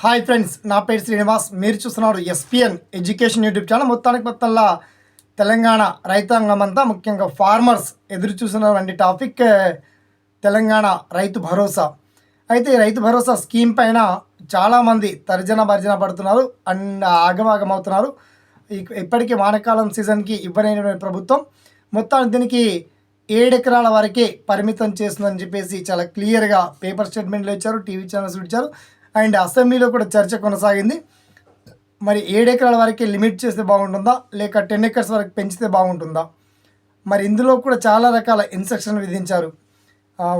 Hi friends నా పేరు శ్రీనివాస్. మీరు చూస్తున్నారు ఎస్పిఎన్ ఎడ్యుకేషన్ యూట్యూబ్ ఛానల్. మొత్తానికి మొత్తంలో తెలంగాణ రైతాంగం అంతా ముఖ్యంగా ఫార్మర్స్ ఎదురు చూస్తున్నటువంటి టాపిక్ తెలంగాణ రైతు భరోసా. అయితే రైతు భరోసా స్కీమ్ పైన చాలామంది తర్జన భర్జన పడుతున్నారు అండ్ ఆగమాగం అవుతున్నారు ఇప్పటికీ వానకాలం సీజన్కి ఇవ్వలేనటువంటి ప్రభుత్వం. మొత్తానికి దీనికి ఏడు ఎకరాల వరకే పరిమితం చేస్తుందని చెప్పేసి చాలా క్లియర్గా పేపర్ స్టేట్మెంట్లు ఇచ్చారు టీవీ ఛానల్స్ ఇచ్చారు. అండ్ అసెంబ్లీలో కూడా చర్చ కొనసాగింది. మరి ఏడెకరాల వరకే లిమిట్ చేస్తే బాగుంటుందా? లేక టెన్ ఎకర్స్ వరకు పెంచితే బాగుంటుందా? మరి ఇందులో కూడా చాలా రకాల ఇన్స్ట్రక్షన్ విధించారు.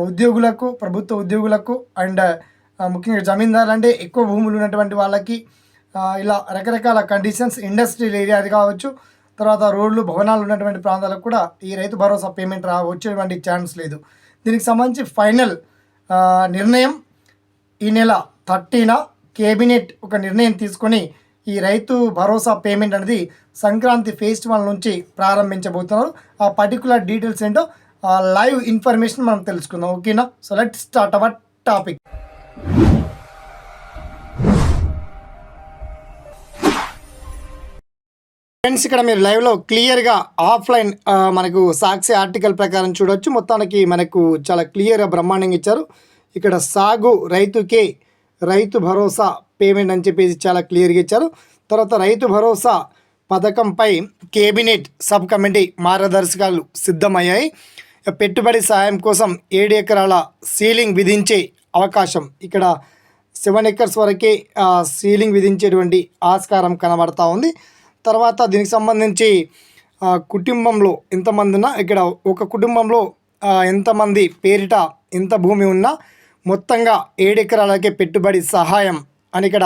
ఉద్యోగులకు ప్రభుత్వ ఉద్యోగులకు అండ్ ముఖ్యంగా జమీందారులు అంటే ఎక్కువ భూములు ఉన్నటువంటి వాళ్ళకి ఇలా రకరకాల కండిషన్స్ ఇండస్ట్రియల్ ఏరియా కావచ్చు తర్వాత రోడ్లు భవనాలు ఉన్నటువంటి ప్రాంతాలకు కూడా ఈ రైతు భరోసా పేమెంట్ రా వచ్చేటువంటి ఛాన్స్ లేదు. దీనికి సంబంధించి ఫైనల్ నిర్ణయం ఈ నెల థర్టీన కేబినెట్ ఒక నిర్ణయం తీసుకొని ఈ రైతు భరోసా పేమెంట్ అనేది సంక్రాంతి ఫెస్టివల్ నుంచి ప్రారంభించబోతున్నారు. ఆ పర్టికులర్ డీటెయిల్స్ ఏంటో ఆ లైవ్ ఇన్ఫర్మేషన్ మనం తెలుసుకుందాం. ఓకేనా? So let start our topic friends ఇక్కడ మీరు లైవ్లో క్లియర్గా ఆఫ్లైన్ మనకు సాక్షి ఆర్టికల్ ప్రకారం చూడొచ్చు. మొత్తానికి మనకు చాలా క్లియర్గా బ్రహ్మాండంగా ఇచ్చారు. ఇక్కడ సాగు రైతుకే రైతు భరోసా పేమెంట్ అని చెప్పేసి చాలా క్లియర్గా ఇచ్చారు. తర్వాత Rythu Bharosa పథకంపై cabinet sub committee మార్గదర్శకాలు సిద్ధమయ్యాయి. పెట్టుబడి సాయం కోసం ఏడు ఎకరాల సీలింగ్ విధించే అవకాశం ఇక్కడ సెవెన్ ఎకర్స్ వరకే సీలింగ్ విధించేటువంటి ఆస్కారం కనబడతా ఉంది. తర్వాత దీనికి సంబంధించి కుటుంబంలో ఎంతమంది ఉన్నా ఇక్కడ ఒక కుటుంబంలో ఎంతమంది పేరిట ఎంత భూమి ఉన్నా మొత్తంగా ఏడు ఎకరాలకే పెట్టుబడి సహాయం అని ఇక్కడ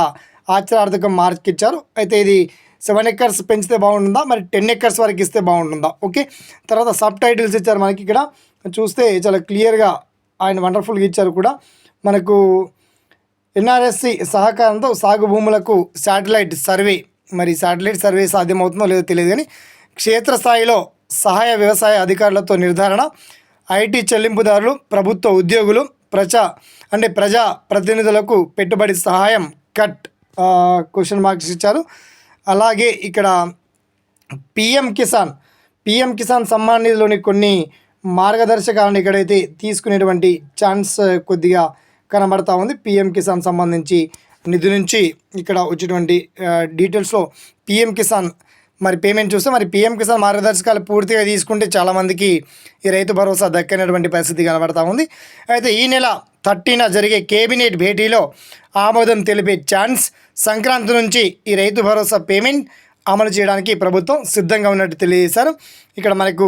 ఆచరార్థకం మార్కిచ్చారు. అయితే ఇది సెవెన్ ఎకర్స్ పెంచితే బాగుంటుందా? మరి టెన్ ఎకర్స్ వరకు ఇస్తే బాగుంటుందా? ఓకే. తర్వాత సబ్ టైటిల్స్ ఇచ్చారు మనకి ఇక్కడ. చూస్తే చాలా క్లియర్గా ఆయన వండర్ఫుల్గా ఇచ్చారు కూడా. మనకు ఎన్ఆర్ఎస్సి సహకారంతో సాగు భూములకు శాటిలైట్ సర్వే. మరి శాటిలైట్ సర్వే సాధ్యమవుతుందో లేదో తెలియదు కానీ క్షేత్రస్థాయిలో సహాయ వ్యవసాయ అధికారులతో నిర్ధారణ ఐటీ చెల్లింపుదారులు ప్రభుత్వ ఉద్యోగులు ప్రజా అంటే ప్రజా ప్రతినిధులకు పెట్టుబడి సహాయం కట్ క్వశ్చన్ మార్క్స్ ఇచ్చారు. అలాగే ఇక్కడ పిఎం కిసాన్ పిఎం కిసాన్ సమ్మాన్ నిధిలోని కొన్ని మార్గదర్శకాలను ఇక్కడైతే తీసుకునేటువంటి ఛాన్స్ కొద్దిగా కనబడతా ఉంది. పిఎం కిసాన్ సంబంధించి నిధి నుంచి ఇక్కడ వచ్చేటువంటి డీటెయిల్స్లో పిఎం కిసాన్ మరి పేమెంట్ చూస్తే మరి పిఎం కిసాన్ మార్గదర్శకాలు పూర్తిగా తీసుకుంటే చాలామందికి ఈ రైతు భరోసా దక్కనటువంటి పరిస్థితి కనబడతా ఉంది. అయితే ఈ నెల థర్టీన జరిగే కేబినెట్ భేటీలో ఆమోదం తెలిపే ఛాన్స్ సంక్రాంతి నుంచి ఈ రైతు భరోసా పేమెంట్ అమలు చేయడానికి ప్రభుత్వం సిద్ధంగా ఉన్నట్టు తెలియజేశారు. ఇక్కడ మనకు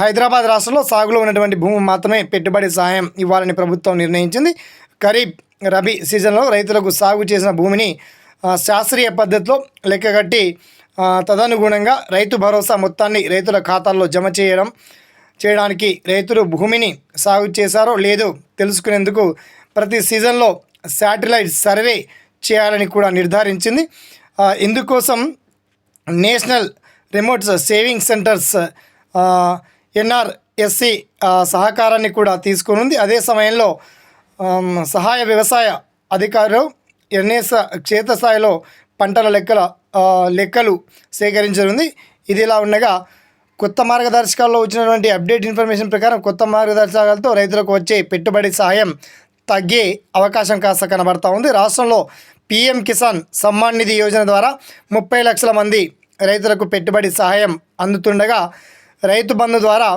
హైదరాబాద్ రాష్ట్రంలో సాగులో ఉన్నటువంటి భూమి మాత్రమే పెట్టుబడి సహాయం ఇవ్వాలని ప్రభుత్వం నిర్ణయించింది. ఖరీఫ్ రబీ సీజన్లో రైతులకు సాగు చేసిన భూమిని శాస్త్రీయ పద్ధతిలో లెక్కగట్టి తదనుగుణంగా రైతు భరోసా మొత్తాన్ని రైతుల ఖాతాల్లో జమ చేయడం చేయడానికి రైతులు భూమిని సాగు చేశారో లేదో తెలుసుకునేందుకు ప్రతి సీజన్లో శాటిలైట్ సర్వే చేయాలని కూడా నిర్ధారించింది. ఇందుకోసం national remote sensing centres NRSC సహకారాన్ని కూడా తీసుకునుంది. అదే సమయంలో సహాయ వ్యవసాయ అధికారులు ఎన్ఎస్ క్షేత్రస్థాయిలో పంటల లెక్కల లెక్కలు సేకరించనుంది. ఇది ఇలా ఉండగా కొత్త మార్గదర్శకాల్లో వచ్చినటువంటి అప్డేట్ ఇన్ఫర్మేషన్ ప్రకారం కొత్త మార్గదర్శకాలతో రైతులకు వచ్చే పెట్టుబడి సహాయం తగ్గే అవకాశం కాస్త కనబడతా ఉంది. రాష్ట్రంలో పీఎం కిసాన్ సమ్మాన్ నిధి యోజన ద్వారా ముప్పై లక్షల మంది రైతులకు పెట్టుబడి సహాయం అందుతుండగా రైతు బంధు ద్వారా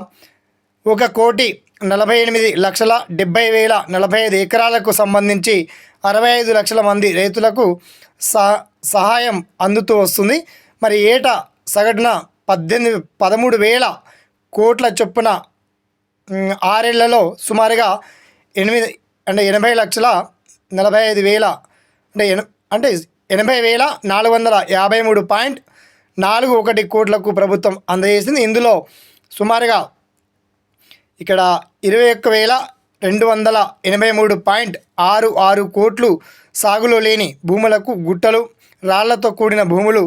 ఒక కోటి నలభై ఎనిమిది లక్షల డెబ్బై వేల నలభై ఐదు ఎకరాలకు సంబంధించి అరవై ఐదు లక్షల మంది రైతులకు సహ సహాయం అందుతూ వస్తుంది. మరి ఏటా సగటున పద్దెనిమిది పదమూడు వేల కోట్ల చొప్పున ఆరేళ్ళలో సుమారుగా ఎనిమిది అంటే ఎనభై లక్షల నలభై ఐదు వేల అంటే ఎన అంటే ఎనభై వేల నాలుగు వందల యాభై మూడు పాయింట్ నాలుగు ఒకటి కోట్లకు ప్రభుత్వం అందజేసింది. ఇందులో సుమారుగా ఇక్కడ ఇరవై ఒక్క వేల రెండు వందల ఎనభై మూడు పాయింట్ ఆరు ఆరు కోట్లు సాగులో లేని భూములకు గుట్టలు రాళ్ళతో కూడిన భూములు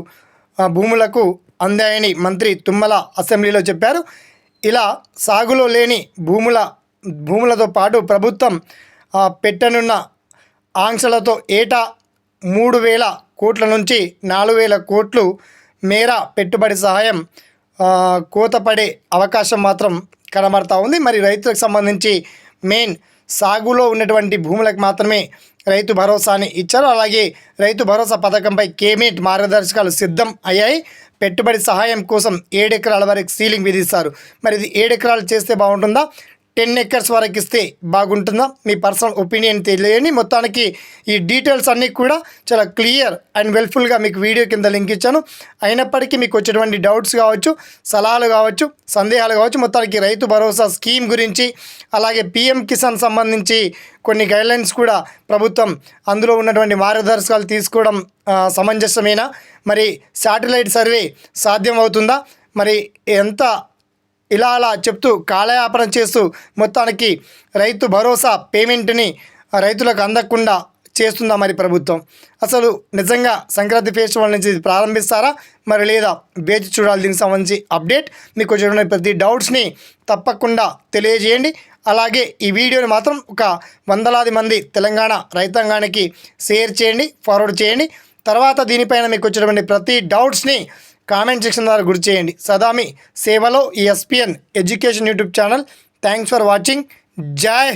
భూములకు అందాయని మంత్రి తుమ్మల అసెంబ్లీలో చెప్పారు. ఇలా సాగులో లేని భూముల భూములతో పాటు ప్రభుత్వం పెట్టనున్న ఆంక్షలతో ఏటా మూడు వేల కోట్ల నుంచి నాలుగు వేల కోట్లు మేర పెట్టుబడి సహాయం కోతపడే అవకాశం మాత్రం కనబడతా ఉంది. మరి రైతులకు సంబంధించి మెయిన్ సాగులో ఉన్నటువంటి భూములకు మాత్రమే రైతు భరోసాని ఇచ్చారు. అలాగే రైతు భరోసా పథకంపై కేబినెట్ మార్గదర్శకాలు సిద్ధం అయ్యాయి. పెట్టుబడి సహాయం కోసం ఏడెకరాల వరకు సీలింగ్ విధిస్తారు. మరి ఇది ఏడెకరాలు చేస్తే బాగుంటుందా? టెన్ ఎకర్స్ వరకు ఇస్తే బాగుంటుందా? మీ పర్సనల్ ఒపీనియన్ తెలియని మొత్తానికి ఈ డీటెయిల్స్ అన్నీ కూడా చాలా క్లియర్ అండ్ వెల్ఫుల్గా మీకు వీడియో కింద లింక్ ఇచ్చాను. అయినప్పటికీ మీకు వచ్చేటువంటి డౌట్స్ కావచ్చు సలహాలు కావచ్చు సందేహాలు కావచ్చు మొత్తానికి రైతు భరోసా స్కీమ్ గురించి అలాగే పిఎం కిసాన్ సంబంధించి కొన్ని గైడ్లైన్స్ కూడా ప్రభుత్వం అందులో ఉన్నటువంటి మార్గదర్శకాలు తీసుకోవడం సమంజసమేనా? మరి శాటిలైట్ సర్వే సాధ్యం అవుతుందా మరి ఎంత ఇలా అలా చెప్తూ కాలయాపన చేస్తూ మొత్తానికి రైతు భరోసా పేమెంట్ని రైతులకు అందకుండా చేస్తుందా మరి ప్రభుత్వం? అసలు నిజంగా సంక్రాంతి ఫెస్టివల్ నుంచి ప్రారంభిస్తారా? మరి లేదా వేచి చూడాలి దీనికి సంబంధించి అప్డేట్. మీకు వచ్చిన ప్రతి డౌట్స్ని తప్పకుండా తెలియజేయండి. అలాగే ఈ వీడియోని మాత్రం ఒక వందలాది మంది తెలంగాణ రైతాంగానికి షేర్ చేయండి ఫార్వర్డ్ చేయండి. తర్వాత దీనిపైన మీకు వచ్చినటువంటి ప్రతి డౌట్స్ని కామెంట్ సెక్షన్ ద్వారా గుర్తు చేయండి. సదామి సేవలో ఈ SPN education YouTube channel. Thanks for watching. జై